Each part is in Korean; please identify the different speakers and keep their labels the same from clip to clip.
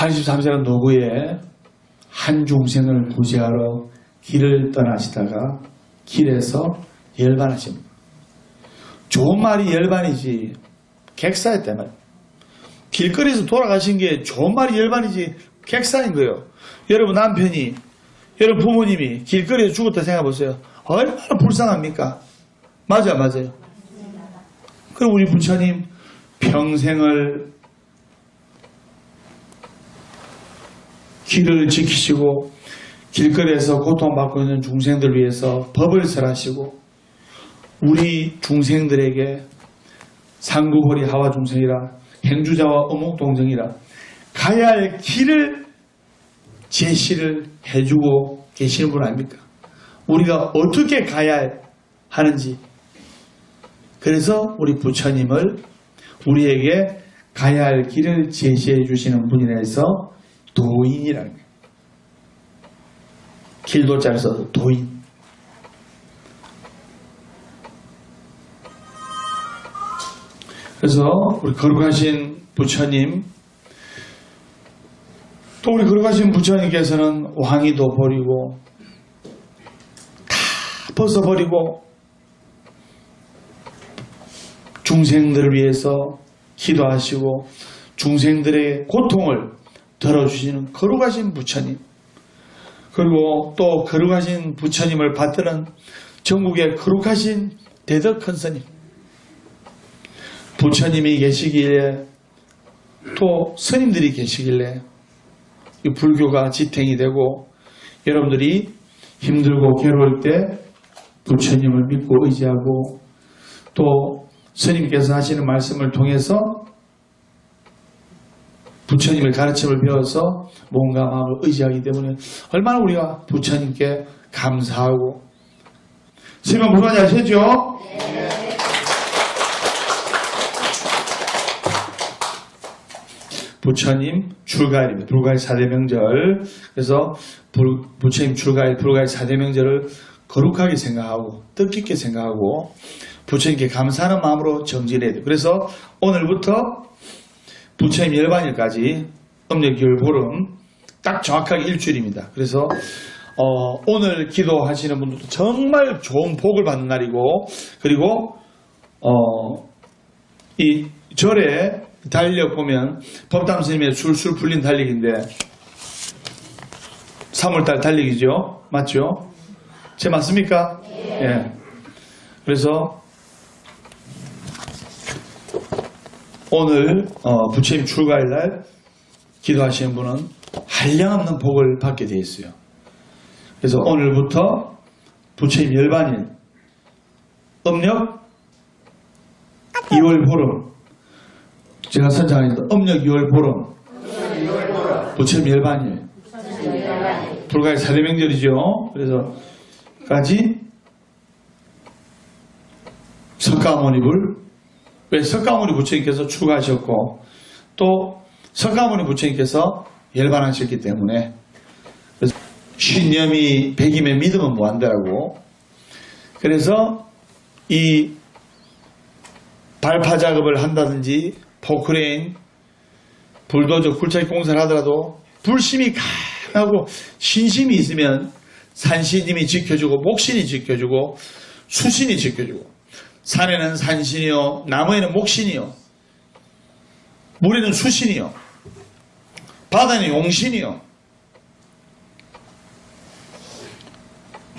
Speaker 1: 83세는 노구에 한 중생을 구제하러 길을 떠나시다가 길에서 열반하십니다. 좋은 말이 열반이지 객사였단 말이에요. 길거리에서 돌아가신 게 좋은 말이 열반이지 객사인 거예요. 여러분 남편이 여러분 부모님이 길거리에서 죽었다 생각해 보세요. 얼마나 불쌍합니까? 맞아 맞아요. 그럼 우리 부처님 평생을 길을 지키시고 길거리에서 고통받고 있는 중생들 위해서 법을 설하시고 우리 중생들에게 상구보리 하와 중생이라 행주자와 어묵 동정이라 가야 할 길을 제시를 해주고 계시는 분 아닙니까? 우리가 어떻게 가야 하는지 그래서 우리 부처님을 우리에게 가야 할 길을 제시해 주시는 분이라서 도인이라는. 길도자를 써서 도인. 그래서 우리 거룩하신 부처님 또 우리 거룩하신 부처님께서는 왕위도 버리고 다 벗어버리고 중생들을 위해서 기도하시고 중생들의 고통을 덜어주시는 거룩하신 부처님 그리고 또 거룩하신 부처님을 받드는 전국의 거룩하신 대덕 큰 스님 부처님이 계시길래 또 스님들이 계시길래 이 불교가 지탱이 되고 여러분들이 힘들고 괴로울 때 부처님을 믿고 의지하고 또 스님께서 하시는 말씀을 통해서 부처님의 가르침을 배워서 몸과 마음을 의지하기 때문에 얼마나 우리가 부처님께 감사하고 무슨 말인지 아시죠? 부처님 출가일입니다. 불가일 사대명절. 그래서 불- 부처님 출가일, 불가일 사대명절을 거룩하게 생각하고 뜻깊게 생각하고 부처님께 감사하는 마음으로 정진해야 돼요. 그래서 오늘부터 부처님 열반일까지 음력 6월 보름 딱 정확하게 일주일입니다. 그래서 어, 오늘 기도하시는 분들도 정말 좋은 복을 받는 날이고 그리고 어, 이 절에 달력 보면 법담 스님의 술술 풀린 달력인데 3월달 달력이죠. 맞죠? 제 맞습니까? 예. 그래서 오늘 어, 부처님 출가일 날 기도하시는 분은 한량없는 복을 받게 되어 있어요. 그래서 오늘부터 부처님 열반일 음력 2월 보름 제가 선창하니까 음력 2월 보름 부처님 열반일 불가일 사대명절이죠. 그래서 까지 석가모니불 왜 석가모니 부처님께서 출가하셨고 또 석가모니 부처님께서 열반하셨기 때문에 신념이 백임의 믿음은 무한대라고. 그래서 이 발파 작업을 한다든지 포크레인 불도저 굴착 공사를 하더라도 불심이 강하고 신심이 있으면 산신님이 지켜주고 목신이 지켜주고 수신이 지켜주고 산에는 산신이요 나무에는 목신이요 물에는 수신이요 바다는 용신이요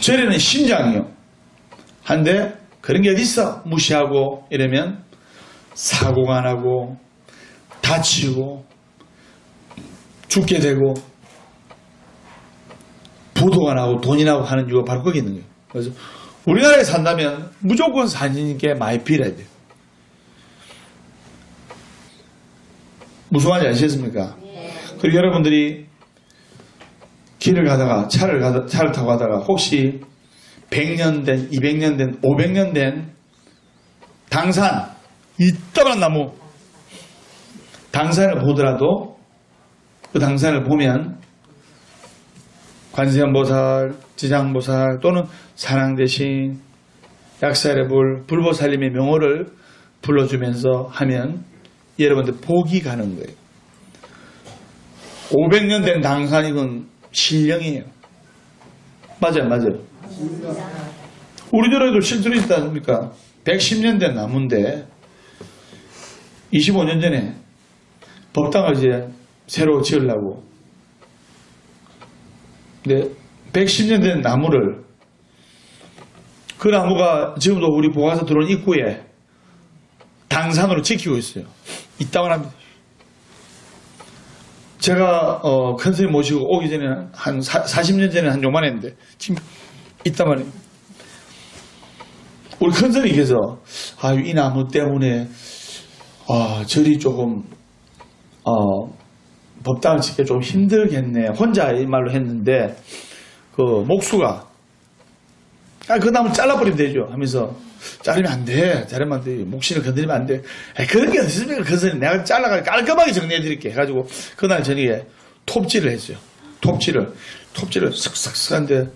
Speaker 1: 절에는 신장이요 한데 그런 게 어딨어 무시하고 이러면 사고가 나고 다치고 죽게 되고 부도가 나고 돈이 나고 하는 이유가 바로 거기 있는 거예요. 그래서 우리나라에 산다면 무조건 산신님께 많이 빌어야 돼요. 무슨 말인지 아시겠습니까? 그리고 여러분들이 길을 가다가 차를 가다, 차를 타고 가다가 혹시 100년 된, 200년 된, 500년 된 당산 이따만 나무 당산을 보더라도 그 당산을 보면 관세음보살, 지장보살 또는 산왕대신, 약살의 불, 불보살님의 명호를 불러주면서 하면 여러분들 복이 가는 거예요. 500년 된 당산이건 신령이에요. 맞아요, 맞아요. 우리나라에도 실제로 있지 않습니까? 110년 된 나무인데 25년 전에 법당을 이제 새로 지으려고 근데 110년 된 나무를 그 나무가 지금도 우리 보관소 들어온 입구에 당산으로 지키고 있어요. 이따만 합니다. 제가 어, 큰 스님 모시고 오기 전에 한 사, 40년 전에 한 요만 했는데 지금 이따만 해요. 우리 큰 스님께서 아, 이 나무 때문에 아, 절이 조금 어, 법당을 짓기 좀 힘들겠네. 혼자 이 말로 했는데 그 목수가 아, 그 나무 잘라버리면 되죠. 하면서 자르면 안 돼. 자르면 안 돼. 목신을 건드리면 안 돼. 아, 그런 게 없습니까? 그 선생님 내가 잘라가지고 깔끔하게 정리해드릴게. 해가지고 그날 저녁에 톱질을 했어요. 톱질을. 톱질을 쓱쓱쓱 한데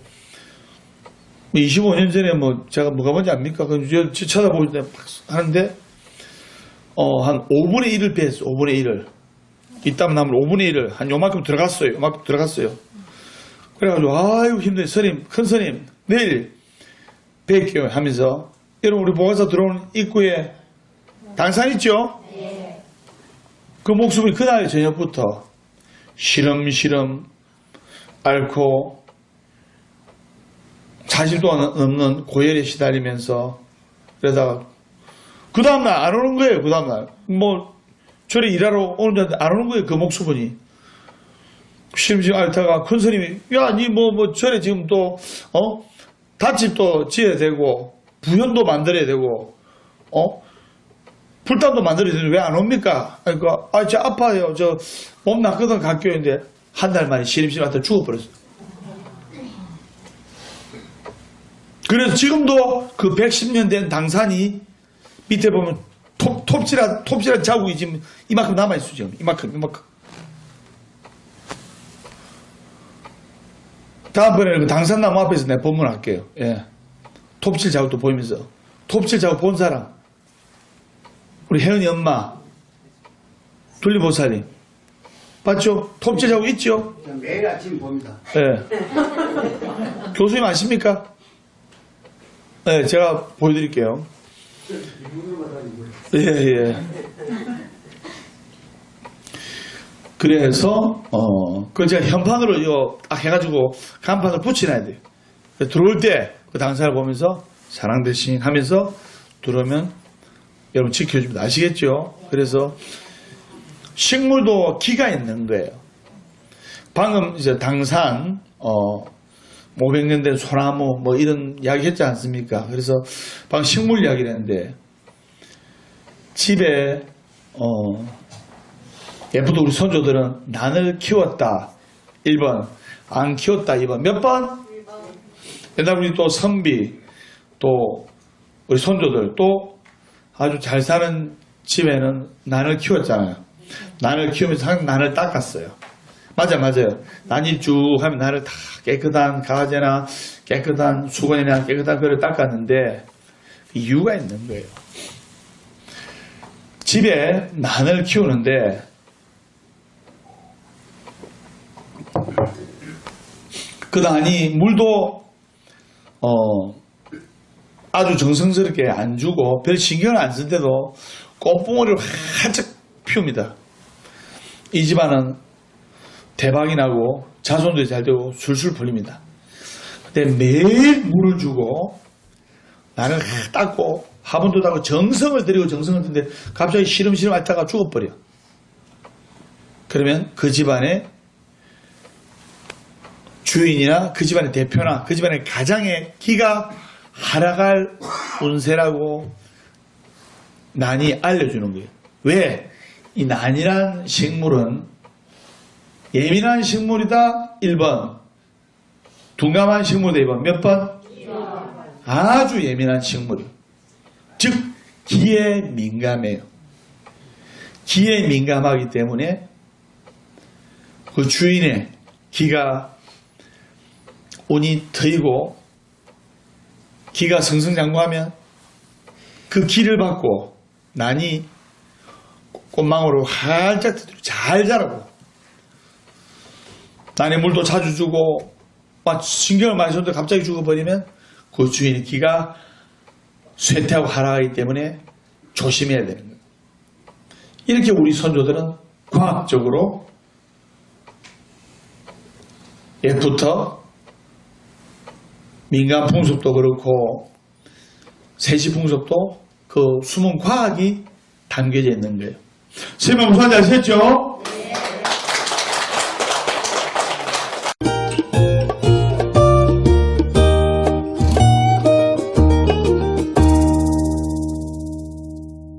Speaker 1: 25년 전에 뭐 제가 뭐가 뭔지 압니까? 그 저- 있는데 하는데 어, 한 5분의 1을 빼었어요. 5분의 1을. 이땀 나물 5분의 1을 한 요만큼 들어갔어요. 요만큼 들어갔어요. 그래가지고 아유 힘들어 스님 큰 스님 내일 뵐게요 하면서 여러분 우리 보관소 들어오는 입구에 당산 있죠? 그 목숨이 그날 저녁부터 시름시름 앓고 자질도 없는 고열에 시달리면서 그러다가 그 다음날 안 오는 거예요 그 다음날 뭐 저래 일하러 오는데 안 오는 거예요 그 목수분이 시름시름 앓다가 큰 스님이 야니 뭐뭐 저래 지금 또 어? 닷집도 지어야 되고 부현도 만들어야 되고 어 불단도 만들어야 되는데 왜 안 옵니까? 그러니까 아 저 아파요 저 몸 났거든 학교인데 한 달 만에 시름시름한테 죽어버렸어. 그래서 지금도 그 110년 된 당산이 밑에 보면 톱, 톱질한 톱질한 자국이 지금 이만큼 남아 있어 지금 이만큼 이만큼. 다음번에는 그 당산나무 앞에서 내가 법문할게요. 예. 톱칠 자국도 보이면서. 톱칠 자국 본 사람. 우리 혜은이 엄마. 둘리보살님. 봤죠? 톱칠 자국 있죠?
Speaker 2: 매일 아침 봅니다.
Speaker 1: 예. 교수님 아십니까? 네, 제가 보여드릴게요. 예, 예. 그래서, 어, 그 제가 현판으로 이거 딱 해가지고 간판을 붙여놔야 돼요. 들어올 때 그 당사를 보면서 사랑 대신 하면서 들어오면 여러분 지켜줍니다. 아시겠죠? 그래서 식물도 기가 있는 거예요. 방금 이제 당산, 어, 500년 된 소나무 뭐 이런 이야기 했지 않습니까? 그래서 방금 식물 이야기를 했는데 집에 어 예쁘도 우리 손주들은 난을 키웠다. 1번. 안 키웠다. 2번. 몇 번? 옛날 우리 또 선비 또 우리 손주들 또 아주 잘 사는 집에는 난을 키웠잖아요. 난을 키우면서 항상 난을 닦았어요 맞아 맞아요 난이 쭉 하면 나를 다 깨끗한 가재나 깨끗한 수건이나 깨끗한 그를 닦았는데 이유가 있는 거예요. 집에 난을 키우는데 그 난이 물도 어 아주 정성스럽게 안 주고 별 신경을 안 쓴데도 꽃봉오리를 활짝 피웁니다. 이 집안은 대박이 나고 자손도 잘 되고 술술 풀립니다. 근데 매일 물을 주고 나를 닦고 화분도 닦고 정성을 들이고 정성을 드는데 갑자기 시름시름 앓다가 죽어버려. 그러면 그 집안의 주인이나 그 집안의 대표나 그 집안의 가장의 기가 하락할 운세라고 난이 알려주는 거예요. 왜? 이 난이란 식물은 예민한 식물이다. 1번. 둔감한 식물이다. 2번. 몇 번? 아주 예민한 식물이 즉 기에 민감해요. 기에 민감하기 때문에 그 주인의 기가 온이 트이고 기가 승승장구하면 그 기를 받고 난이 꽃망울을 활짝 잘 자라고 난에 물도 자주 주고 막 신경을 많이 썼는데 갑자기 죽어버리면 그 주인이 기가 쇠퇴하고 하락하기 때문에 조심해야 되는 거예요. 이렇게 우리 선조들은 과학적으로 옛부터 민간 풍습도 그렇고 세시 풍습도 그 숨은 과학이 담겨져 있는 거예요. 세명 무슨 잘 아셨죠?